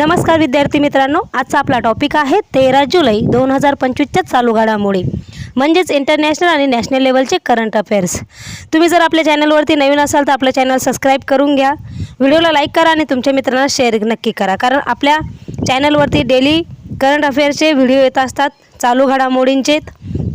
नमस्कार विद्यार्थी मित्रांनो आजचा आपला टॉपिक आहे तेरा जुलै दोन हजार पंचवीसच्या चालू घडामोडी म्हणजेच इंटरनॅशनल आणि नॅशनल लेवलचे करंट अफेअर्स तुम्ही जर आपल्या चॅनलवरती नवीन असाल तर आपलं चॅनल सबस्क्राईब करून घ्या. व्हिडिओला लाईक करा आणि तुमच्या मित्रांना शेअर नक्की करा. कारण आपल्या चॅनलवरती डेली करंट अफेअर्सचे व्हिडिओ येत असतात चालू घडामोडींचे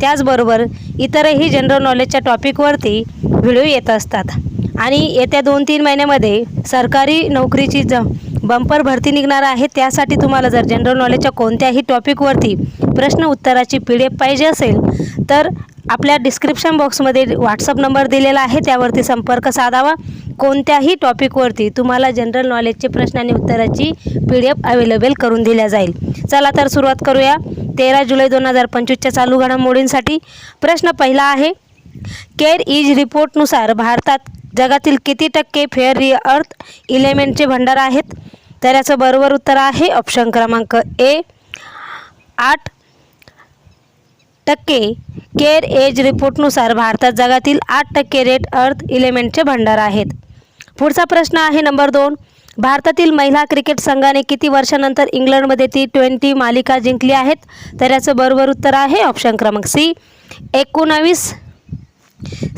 त्याचबरोबर इतरही जनरल नॉलेजच्या टॉपिकवरती व्हिडिओ येत असतात. आणि येत्या दोन तीन महिन्यामध्ये सरकारी नोकरीची ज बंपर भरती निघणार आहे. त्यासाठी तुम्हाला जर जनरल नॉलेजच्या कोणत्याही टॉपिकवरती प्रश्न उत्तराची पी डी एफ पाहिजे असेल तर आपल्या डिस्क्रिप्शन बॉक्समध्ये व्हॉट्सअप नंबर दिलेला आहे. त्यावरती संपर्क साधावा. कोणत्याही टॉपिकवरती तुम्हाला जनरल नॉलेजचे प्रश्न आणि उत्तराची पी डी एफ अवेलेबल करून दिल्या जाईल. चला तर सुरुवात करूया. तेरा जुलै दोन हजार पंचवीसच्या चालू घडामोडींसाठी प्रश्न पहिला आहे. केअर इज रिपोर्टनुसार भारतात जगातील किती टक्के फेअर अर्थ इलेमेंटचे भंडार आहेत? तर याचं बरोबर उत्तर आहे ऑप्शन क्रमांक ए आठ टक्के. केअर एज रिपोर्टनुसार भारतात जगातील आठ टक्के रेट अर्थ इलेमेंटचे भंडार आहेत. पुढचा प्रश्न आहे नंबर दोन. भारतातील महिला क्रिकेट संघाने किती वर्षानंतर इंग्लंडमध्ये ती ट्वेंटी मालिका जिंकली आहेत? तर याचं बरोबर उत्तर आहे ऑप्शन क्रमांक सी एकोणावीस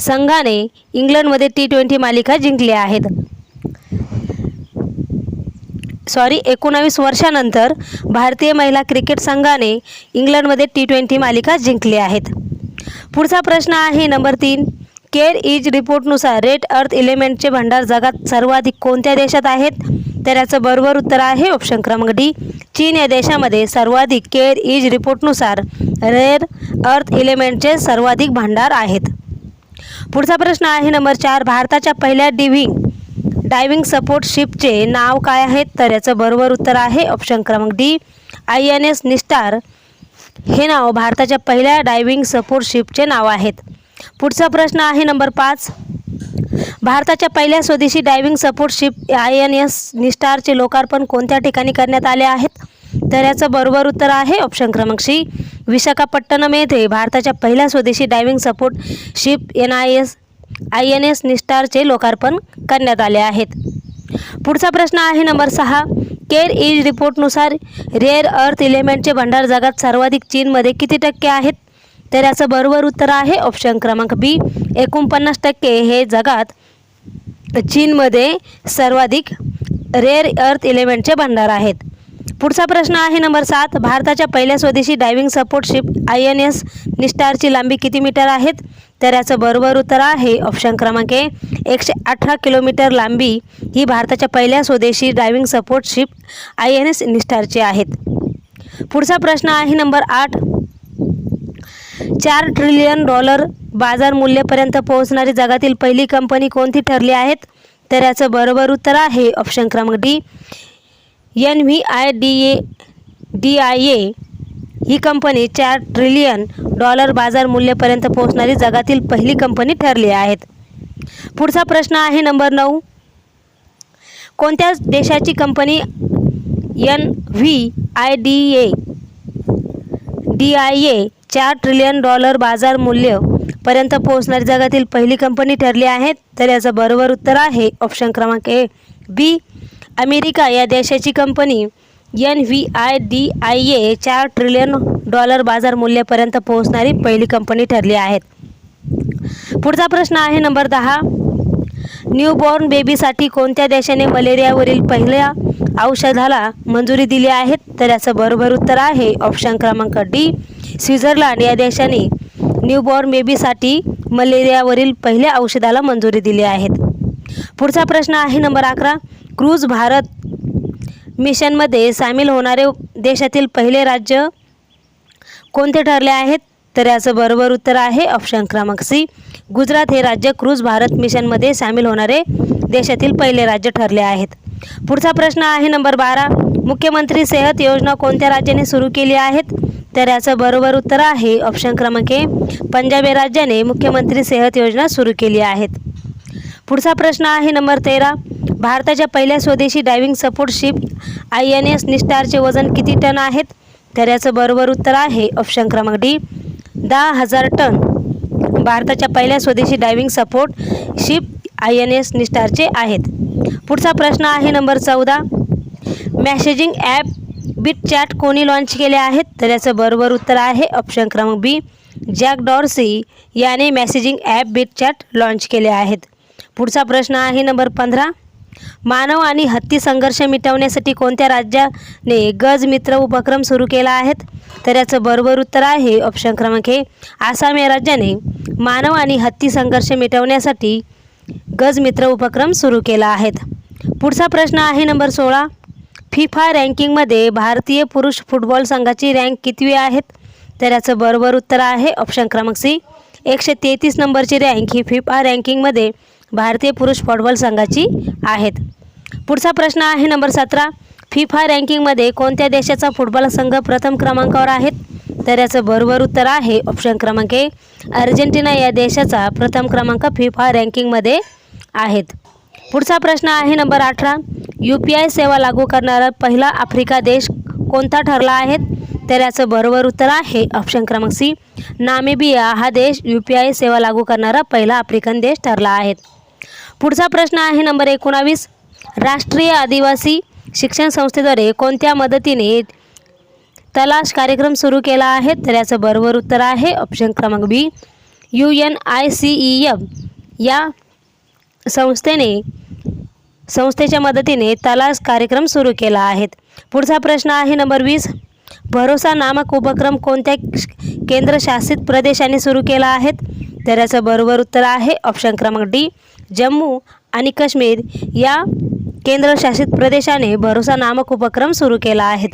संघाने इंग्लंडमध्ये टी ट्वेंटी मालिका जिंकल्या आहेत. सॉरी एकोणावीस वर्षानंतर भारतीय महिला क्रिकेट संघाने इंग्लंडमध्ये टी ट्वेंटी मालिका जिंकली आहेत. पुढचा प्रश्न आहे नंबर तीन. केर इज रिपोर्टनुसार रेड अर्थ इलेमेंटचे भंडार जगात सर्वाधिक कोणत्या देशात आहेत? तर याचं बरोबर उत्तर आहे ऑप्शन क्रमांक डी चीन या देशामध्ये सर्वाधिक केअर इज रिपोर्टनुसार रेड अर्थ इलेमेंटचे सर्वाधिक भांडार आहेत. पुढचा प्रश्न आहे नंबर चार. भारताच्या पहिल्या डिव्हिंग डायव्हिंग सपोर्ट शिपचे नाव काय आहे? तर याचं बरोबर उत्तर आहे ऑप्शन क्रमांक D I N S Nistar हे नाव भारताच्या पहिल्या डायव्हिंग सपोर्ट शिपचे नाव आहेत. पुढचा प्रश्न आहे नंबर पाच. भारताच्या पहिल्या स्वदेशी diving support ship I N S निस्टारचे लोकार्पण कोणत्या ठिकाणी करण्यात आले आहेत? तर याचं बरोबर उत्तर आहे ऑप्शन क्रमांक सी विशाखापट्टणम येथे भारताच्या पहिल्या स्वदेशी diving support ship N I S I N S निस्टारचे लोकार्पण करण्यात आले आहेत. पुढचा प्रश्न आहे नंबर सहा. केअर इज रिपोर्टनुसार रेअर अर्थ इलेमेंटचे भंडार जगात सर्वाधिक चीनमध्ये किती टक्के आहेत? तर याचं बरोबर उत्तर आहे ऑप्शन क्रमांक बी एकोणपन्नास टक्के हे जगात चीनमध्ये सर्वाधिक रेअर अर्थ इलेमेंटचे भंडार आहेत. पुढचा प्रश्न आहे नंबर सात. भारताच्या पहिल्या स्वदेशी diving support ship I N S निस्टारची लांबी किती मीटर आहेत? तर याचं बरोबर उत्तर आहे ऑप्शन क्रमांक ए. एकशे अठरा किलोमीटर लांबी ही भारताच्या पहिल्या स्वदेशी diving support ship I N S निस्टारची आहेत. पुढचा प्रश्न आहे नंबर आठ. चार ट्रिलियन डॉलर बाजार मूल्यपर्यंत पोहोचणारी जगातील पहिली कंपनी कोणती ठरली आहेत? तर याचं बरोबर उत्तर आहे ऑप्शन क्रमांक D. N V I D A D I A he company चार ट्रिलियन डॉलर बाजार मूल्यापर्यंत पोहोचणारी जगातील पहिली कंपनी ठरली आहेत. पुढचा प्रश्न आहे नंबर नऊ. कोणत्या देशाची company N V I D A D I A चार ट्रिलियन डॉलर बाजार मूल्य पर्यंत पोहोचणारी जगातील पहिली कंपनी ठरली आहे? तर याचं बरोबर उत्तर आहे ऑप्शन क्रमांक ए बी अमेरिका या देशाची company N V I D I A चार ट्रिलियन डॉलर बाजार मूल्यापर्यंत पोहोचणारी पहिली कंपनी ठरली आहेत पुढचा प्रश्न आहे नंबर दहा. न्यूबॉर्न बेबीसाठी कोणत्या देशाने मलेरियावरील पहिल्या औषधाला मंजुरी दिली आहे? तर याचं बरोबर उत्तर आहे ऑप्शन क्रमांक डी स्वित्झर्लंड. या देशाने न्यूबॉर्न बेबीसाठी मलेरियावरील पहिल्या औषधाला मंजुरी दिली आहेत पुढचा प्रश्न आहे नंबर अकरा. क्रूज भारत मिशनमध्ये सामील होणारे देशातील पहिले राज्य कोणते ठरले आहेत? तर याचं बरोबर उत्तर आहे ऑप्शन क्रमांक सी गुजरात हे राज्य क्रूज भारत मिशनमध्ये सामील होणारे देशातील पहिले राज्य ठरले आहेत. पुढचा प्रश्न आहे नंबर बारा. मुख्यमंत्री सेहत योजना कोणत्या राज्याने सुरू केली आहेत? तर याचं बरोबर उत्तर आहे ऑप्शन क्रमांक ए पंजाब या राज्याने मुख्यमंत्री सेहत योजना सुरू केली आहेत. पुढचा प्रश्न आहे नंबर तेरा. भारताच्या पहिल्या स्वदेशी diving support ship I N S निस्टारचे वजन किती टन आहेत? तर याचं बरोबर उत्तर आहे ऑप्शन क्रमांक डी दहा हजार टन. भारताच्या पहिल्या स्वदेशी diving support ship I N S निस्टारचे आहेत. पुढचा प्रश्न आहे नंबर चौदा. मॅसेजिंग ॲप बिट चॅट कोणी लॉन्च केले आहेत? तर याचं बरोबर उत्तर आहे ऑप्शन क्रमांक बी जॅक डॉर्सी याने messaging app Bitchat launch केले आहेत. पुढचा प्रश्न आहे नंबर पंधरा. मानव आणि हत्ती संघर्ष मिटवण्यासाठी कोणत्या राज्याने गज मित्र उपक्रम सुरू केला आहेत? तर याचं बरोबर उत्तर आहे ऑप्शन क्रमांक हे आसाम या राज्याने मानव आणि हत्ती संघर्ष मिटवण्यासाठी गज मित्र उपक्रम सुरू केला आहेत. पुढचा प्रश्न आहे नंबर सोळा. फिफा रँकिंगमध्ये भारतीय पुरुष फुटबॉल संघाची रँक कितवी आहेत? तर याचं बरोबर उत्तर आहे ऑप्शन क्रमांक सी. एकशे तेहतीस नंबरची रँक ही फिफा रँकिंगमध्ये भारतीय पुरुष फुटबॉल संघाची आहेत. पुढचा प्रश्न आहे नंबर सतरा. फिफा रँकिंगमध्ये कोणत्या देशाचा फुटबॉल संघ प्रथम क्रमांकावर आहेत? तर याचं बरोबर उत्तर आहे ऑप्शन क्रमांक ए. अर्जेंटिना या देशाचा प्रथम क्रमांक फिफा रँकिंगमध्ये आहेत. पुढचा प्रश्न आहे नंबर अठरा. यू पी आय सेवा लागू करणारा पहिला आफ्रिका देश कोणता ठरला आहे? तर याचं बरोबर उत्तर आहे ऑप्शन क्रमांक सी. नामिबिया हा देश यू पी आय सेवा लागू करणारा पहिला आफ्रिकन देश ठरला आहे. पुढचा प्रश्न आहे नंबर एकोणावीस. राष्ट्रीय आदिवासी शिक्षण संस्थेद्वारे कोणत्या मदतीने तलाश कार्यक्रम सुरू केला आहे? तर याचं बरोबर उत्तर आहे ऑप्शन क्रमांक B U N I C E F या संस्थेने संस्थेच्या मदतीने तलाश कार्यक्रम सुरू केला आहे. पुढचा प्रश्न आहे नंबर वीस. भरोसा नामक उपक्रम कोणत्या केंद्रशासित प्रदेशाने सुरू केला आहे? तर याचं बरोबर उत्तर आहे ऑप्शन क्रमांक डी जम्मू आणि काश्मीर. या केंद्रशासित प्रदेशाने भरोसा नामक उपक्रम सुरू केला आहे.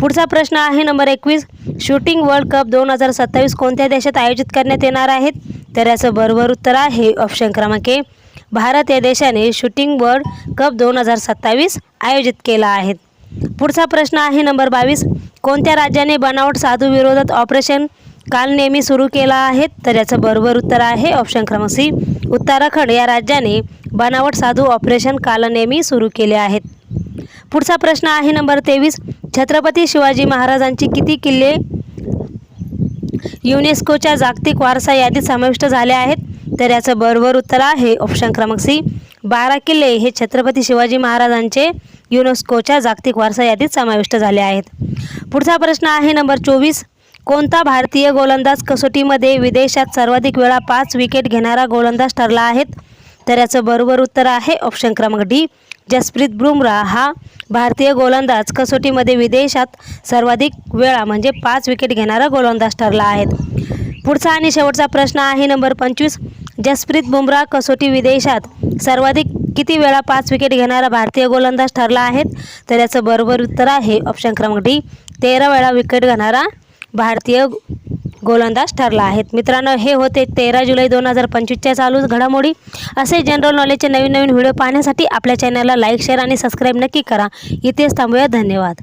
पुढचा प्रश्न आहे नंबर एकवीस. शूटिंग वर्ल्ड कप दोन हजार सत्तावीस कोणत्या देशात आयोजित करण्यात येणार आहेत तर याचं बरोबर उत्तर आहे ऑप्शन क्रमांक ए. भारत या देशाने शूटिंग वर्ल्ड कप दोन हजार सत्तावीस आयोजित केला आहे. पुढचा प्रश्न आहे नंबर बावीस. कोणत्या राज्याने बनावट साधू विरोधात ऑपरेशन काल नेहमी सुरू केला आहे? तर याचं बरोबर उत्तर आहे ऑप्शन क्रमांक सी उत्तराखंड. या राज्याने बनावट साधू ऑपरेशन कालनेमी सुरू केले आहेत. पुढचा प्रश्न आहे नंबर तेवीस. छत्रपती शिवाजी महाराजांची किती किल्ले युनेस्कोच्या जागतिक वारसा यादीत समाविष्ट झाले आहेत? तर याचं बरोबर उत्तर आहे ऑप्शन क्रमांक सी बारा किल्ले. हे छत्रपती शिवाजी महाराजांचे युनेस्कोच्या जागतिक वारसा यादीत समाविष्ट झाले आहेत. पुढचा प्रश्न आहे नंबर चोवीस. कोणता भारतीय गोलंदाज कसोटीमध्ये विदेशात सर्वाधिक वेळा पाच विकेट घेणारा गोलंदाज ठरला आहे? तर याचं बरोबर उत्तर आहे ऑप्शन क्रमांक डी. जसप्रीत बुमराह हा भारतीय गोलंदाज कसोटीमध्ये विदेशात सर्वाधिक वेळा म्हणजे पाच विकेट घेणारा गोलंदाज ठरला आहे. पुढचा आणि शेवटचा प्रश्न आहे नंबर पंचवीस. जसप्रीत बुमराह कसोटी विदेशात सर्वाधिक किती वेळा पाच विकेट घेणारा भारतीय गोलंदाज ठरला आहे? तर याचं बरोबर उत्तर आहे ऑप्शन क्रमांक डी तेरा वेळा विकेट घेणारा भारतीय गोलंदाज ठरला आहे. मित्रांनो हे होते तेरा जुलै दोन हजार पंचवीसच्या चालू घडामोडी. असे जनरल नॉलेजचे नवीन नवीन व्हिडिओ पाहण्यासाठी आपल्या चॅनलला लाईक शेअर आणि सबस्क्राईब नक्की करा. इथेच थांबूया. धन्यवाद.